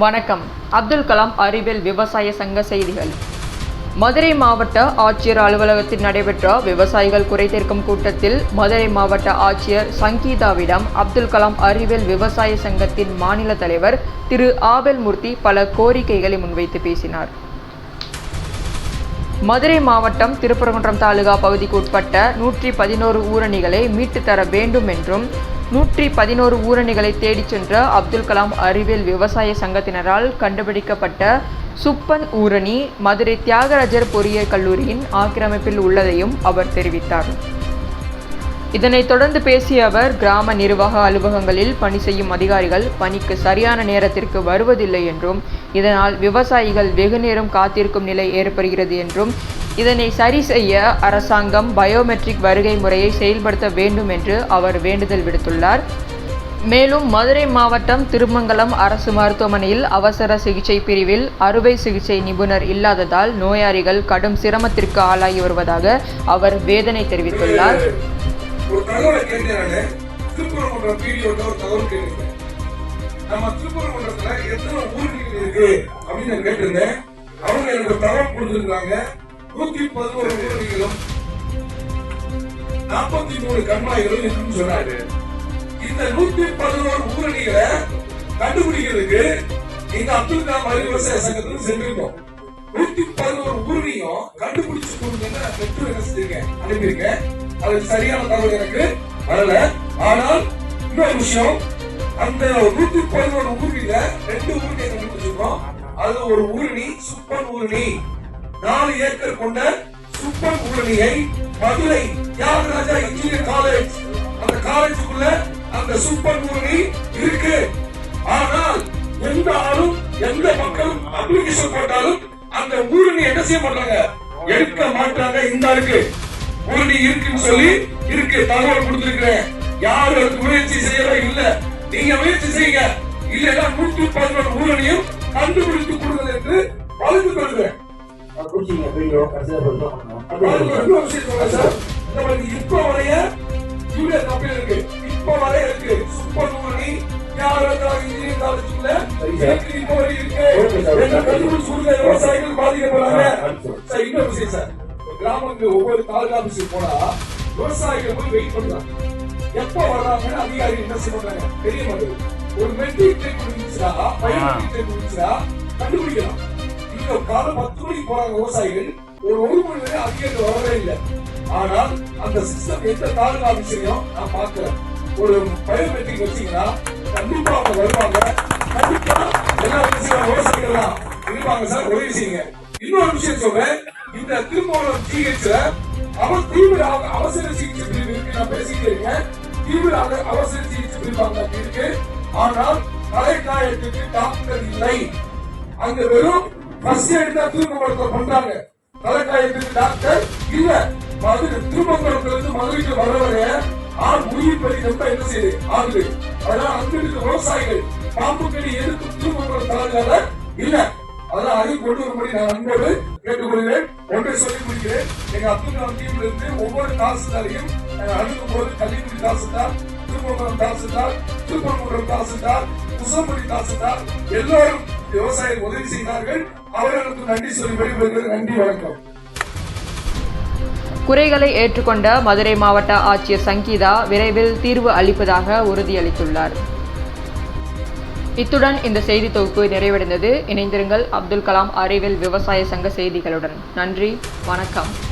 வணக்கம். அப்துல் கலாம் அறிவியல் விவசாய சங்க செய்திகள். மதுரை மாவட்ட ஆட்சியர் அலுவலகத்தில் நடைபெற்ற விவசாயிகள் குறைதீர்க்கும் கூட்டத்தில் மதுரை மாவட்ட ஆட்சியர் சங்கீதாவிடம் அப்துல் கலாம் அறிவியல் விவசாய சங்கத்தின் மாநில தலைவர் திரு ஆபெல் மூர்த்தி பல கோரிக்கைகளை முன்வைத்து பேசினார். மதுரை மாவட்டம் திருப்பரங்குன்றம் தாலுகா பகுதிக்கு உட்பட்ட நூற்றி பதினோரு ஊரணிகளை மீட்டு தர வேண்டும் என்றும் நூற்றி பதினோரு ஊரணிகளை தேடிச் சென்ற அப்துல் கலாம் அறிவியல் விவசாய சங்கத்தினரால் கண்டுபிடிக்கப்பட்ட சுப்பன் ஊரணி மதுரை தியாகராஜர் பொறியியல் கல்லூரியின் ஆக்கிரமிப்பில் உள்ளதையும் அவர் தெரிவித்தார். இதனைத் தொடர்ந்து பேசிய அவர் கிராம நிர்வாக அலுவலகங்களில் பணி செய்யும் அதிகாரிகள் பணிக்கு சரியான நேரத்திற்கு வருவதில்லை என்றும் இதனால் விவசாயிகள் வெகுநேரம் காத்திருக்கும் நிலை ஏற்படுகிறது என்றும் இதனை சரி செய்ய அரசாங்கம் பயோமெட்ரிக் வருகை முறையை செயல்படுத்த வேண்டும் என்று அவர் வேண்டுதல் விடுத்துள்ளார். மேலும் மதுரை மாவட்டம் திருமங்கலம் அரசு மருத்துவமனையில் அவசர சிகிச்சை பிரிவில் அறுவை சிகிச்சை நிபுணர் இல்லாததால் நோயாளிகள் கடும் சிரமத்திற்கு ஆளாகி வருவதாக அவர் வேதனை தெரிவித்துள்ளார். நம்ம திருப்பரங்குன்றத்துல எத்தனை ஊர்கள் இருக்கு அப்படின்னு கேட்டிருந்தேன். அவங்க எனக்கு தகவல் நூத்தி பதினோரு ஊரணிகளும் நாற்பத்தி மூணு கண்மாய்களும் இருக்குன்னு சொன்னாரு. இந்த நூத்தி பதினோரு ஊரணிகளை கண்டுபிடிக்கிறதுக்கு எங்க அப்துல் கலாம் அறிவு விவசாய சங்கத்துல சென்றிருக்கோம். நூத்தி பதினோரு ஊரணியும் கண்டுபிடிச்சு கொடுங்கன்னு நான் பெற்று என்ன செஞ்சிருக்கேன் அனுப்பியிருக்கேன். அது சரியான தகவல் எனக்கு வரல. ஆனால் இன்னொரு விஷயம் அந்த நூத்தி பதினோரு ஊரில ரெண்டு ஊரணியை கண்டுபிடிச்சிருக்கோம் அது ஒரு ஊரணி சுப்பன் ஊரணி. நாலு ஏக்கர் கொண்ட சுப்பன் ஊரணியை மதுரை தியாகராஜா இன்ஜினியர் காலேஜ் அந்த காலேஜுக்குள்ள அந்த சுப்பன் ஊரணி இருக்கு. ஆனால் எந்த ஆளும் எந்த மக்களும் அப்ளிகேஷன் போட்டாலும் அந்த ஊரணி என்ன செய்ய மாட்டாங்க? எடுக்க மாட்டாங்க இந்த ஆளுக்கு. ஊரணி இருக்குன்னு சொல்லி இருக்கு தகவல் கொடுத்திருக்கிறேன். யாரும் அதுக்கு முயற்சி செய்யவே இல்ல. நீங்க முயற்சி செய்யுங்க. இல்லைன்னா நூற்றி பதினொன்று ஊரணியும் கண்டுபிடித்து கொடுங்கள் என்று வழக்கு கொள்கிறேன். இப்ப வரைய யூரியா கம்பெனி இருக்கு இப்ப வரைய இருக்கு சூப்பர் ஊரணி இருக்கு விவசாயிகள் பாதிக்கப்படுறாங்க சார் இன்னொரு விஷயம் சார் கிராமங்கள் ஒவ்வொரு தாலுகா ஆபீஸுக்கு போனா விவசாயிகள் போய் வெயிட் பண்றாங்க எப்ப வர்றாங்கன்னு அதிகாரி என்ன செய்ய மாட்டாங்க தெரிய மாட்டேங்குது ஒரு மெட்ரிக் டெக் முடிஞ்சுச்சா பயோமெட்ரிக் டெக் முடிஞ்சுச்சா கண்டுபிடிக்கலாம் இந்த காலம் பத்து மணிக்கு போறாங்க விவசாயிகள். ஒரு ஒரு மணி வரை அதிகம் வரவே இல்லை. ஆனால் அந்த சிஸ்டம் எந்த தாலுகா ஆபீஸ்லயும் நான் பார்க்கிறேன். ஒரு பயோமெட்ரிக் வச்சீங்கன்னா கண்டிப்பா அவங்க வருவாங்க. கண்டிப்பா எல்லா விஷயம் விவசாயிகள் தான் இருப்பாங்க சார் உதவி செய்யுங்க இன்னொரு விஷயம் சொல்றேன். இந்த திருமணம் ஜிஹெச்ல அவர் தீவிர அவசர சிகிச்சை பிரிவு இருக்கு. நான் பேசிட்டு இருக்கேன். தீவிர அவசர சிகிச்சை பிரிவு இருக்கு ஆனால் தலைக்காயத்துக்கு டாக்டர் இல்லை. அங்க வெறும் ஃபர்ஸ்ட் எய்ட் தான் திருமங்கலத்துல பண்றாங்க தலைக்காயத்துக்கு டாக்டர் இல்ல மதுரை திருமங்கலத்துல இருந்து மதுரைக்கு வரவர ஆள் உயிர் பலி ரொம்ப என்ன செய்யுது? ஆகுது. அதனால அங்க இருக்க விவசாயிகள். பாம்பு கடி எதிர்த்து திருமங்கலம் தலைக்கால இல்ல அதெல்லாம் அதை கொண்டு வரும்படி நான் அன்போடு கேட்டுக்கொள்கிறேன். ஒன்றை சொல்லி முடிக்கிறேன். எங்க அப்துல் கலாம் இருந்து ஒவ்வொரு தாசில்தாரையும் நாங்கள் அணுகும் போது கள்ளிக்குடி தாசில்தார் திருப்பரங்குன்றம் தாசில்தார் திருப்பரங்குன்றம் தாசில்தார் குசம்படி தாசில்தார் எல்லோரும் விவசாயிகள் உதவி செய்தார்கள். அவர்களுக்கு நன்றி சொல்லி வெளிப்படுகிறது நன்றி வணக்கம். குறைகளை ஏற்றுக்கொண்ட மதுரை மாவட்ட ஆட்சியர் சங்கீதா விரைவில் தீர்வு அளிப்பதாக உறுதியளித்துள்ளார். இத்துடன் இந்த செய்தி தொகுப்பு நிறைவடைந்தது. இணைந்திருங்கள் அப்துல் கலாம் அறிவில் விவசாய சங்க செய்திகளுடன். நன்றி வணக்கம்.